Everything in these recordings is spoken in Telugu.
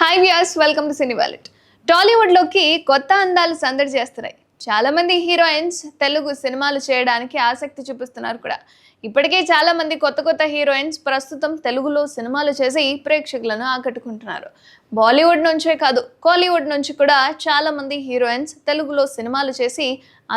Hi viewers welcome to cine valet టాలీవుడ్లోకి కొత్త అందాలు సందడి చేస్తున్నాయి. చాలామంది హీరోయిన్స్ తెలుగు సినిమాలు చేయడానికి ఆసక్తి చూపిస్తున్నారు కూడా. ఇప్పటికే చాలామంది కొత్త కొత్త హీరోయిన్స్ ప్రస్తుతం తెలుగులో సినిమాలు చేసి ప్రేక్షకులను ఆకట్టుకుంటున్నారు. బాలీవుడ్ నుంచే కాదు కోలీవుడ్ నుంచి కూడా చాలామంది హీరోయిన్స్ తెలుగులో సినిమాలు చేసి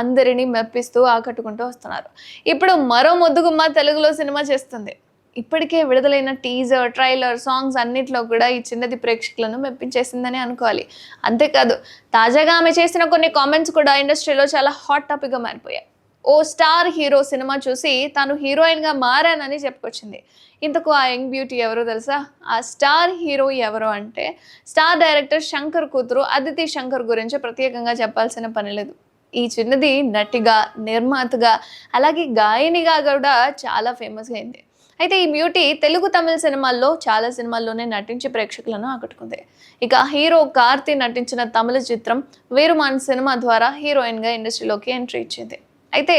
అందరినీ మెప్పిస్తూ ఆకట్టుకుంటూ వస్తున్నారు. ఇప్పుడు మరో ముద్దుగుమ్మ తెలుగులో సినిమా చేస్తుంది. ఇప్పటికే విడుదలైన టీజర్ ట్రైలర్ సాంగ్స్ అన్నిట్లో కూడా ఈ చిన్నది ప్రేక్షకులను మెప్పించేసిందని అనుకోవాలి. అంతేకాదు తాజాగా ఆమె చేసిన కొన్ని కామెంట్స్ కూడా ఇండస్ట్రీలో చాలా హాట్ టాపిక్గా మారిపోయాయి. ఓ స్టార్ హీరో సినిమా చూసి తాను హీరోయిన్గా మారానని చెప్పుకొచ్చింది. ఇంతకు ఆ యంగ్ బ్యూటీ ఎవరో తెలుసా? ఆ స్టార్ హీరో ఎవరు అంటే స్టార్ డైరెక్టర్ శంకర్ కూతురు అదితి శంకర్ గురించి ప్రత్యేకంగా చెప్పాల్సిన పని లేదు. ఈ చిన్నది నటిగా నిర్మాతగా అలాగే గాయనిగా కూడా చాలా ఫేమస్ అయింది. అయితే ఈ బ్యూటీ తెలుగు తమిళ సినిమాల్లో చాలా సినిమాల్లోనే నటించి ప్రేక్షకులను ఆకట్టుకుంది. ఇక హీరో కార్తీ నటించిన తమిళ చిత్రం వీరుమాన్ సినిమా ద్వారా హీరోయిన్గా ఇండస్ట్రీలోకి ఎంట్రీ ఇచ్చింది. అయితే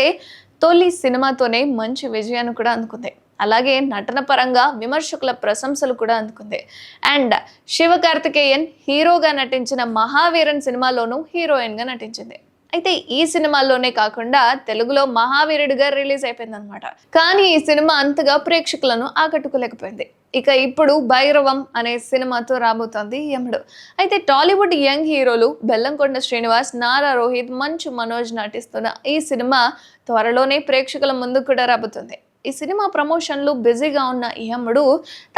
తొలి సినిమాతోనే మంచి విజయాన్ని కూడా అందుకుంది. అలాగే నటన పరంగా విమర్శకుల ప్రశంసలు కూడా అందుకుంది. అండ్ శివ కార్తికేయన్ హీరోగా నటించిన మహావీరన్ సినిమాలోనూ హీరోయిన్గా నటించింది. అయితే ఈ సినిమాలోనే కాకుండా తెలుగులో మహావీరుడిగా రిలీజ్ అయిపోయింది అనమాట కానీ ఈ సినిమా అంతగా ప్రేక్షకులను ఆకట్టుకోలేకపోయింది. ఇక ఇప్పుడు భైరవం అనే సినిమాతో రాబోతోంది యముడు. అయితే టాలీవుడ్ యంగ్ హీరోలు బెల్లంకొండ శ్రీనివాస్ నారా రోహిత్ మంచు మనోజ్ నటిస్తున్న ఈ సినిమా త్వరలోనే ప్రేక్షకుల ముందు కూడా రాబోతుంది. ఈ సినిమా ప్రమోషన్లు బిజీగా ఉన్న ఈ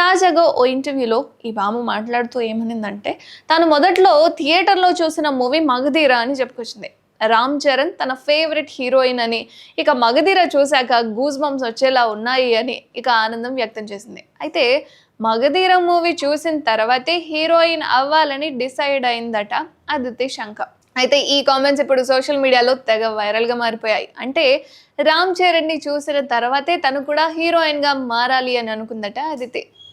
తాజాగా ఓ ఇంటర్వ్యూలో ఈ బాము మాట్లాడుతూ ఏమనిందంటే తాను మొదట్లో థియేటర్లో చూసిన మూవీ మగధీరా అని చెప్పుకొచ్చింది. రామ్ చరణ్ తన ఫేవరెట్ హీరోయిన్ అని. ఇక మగధీర చూశాక గూజ్ బంప్స్ వచ్చేలా ఉన్నాయి అని ఇక ఆనందం వ్యక్తం చేసింది. అయితే మగధీర మూవీ చూసిన తర్వాతే హీరోయిన్ అవ్వాలని డిసైడ్ అయిందట అదితి శంకర్ అయితే ఈ కామెంట్స్ ఇప్పుడు సోషల్ మీడియాలో తెగ వైరల్గా మారిపోయాయి. అంటే రామ్ చరణ్ని చూసిన తర్వాతే తను కూడా హీరోయిన్గా మారాలి అని అనుకుందట అదితి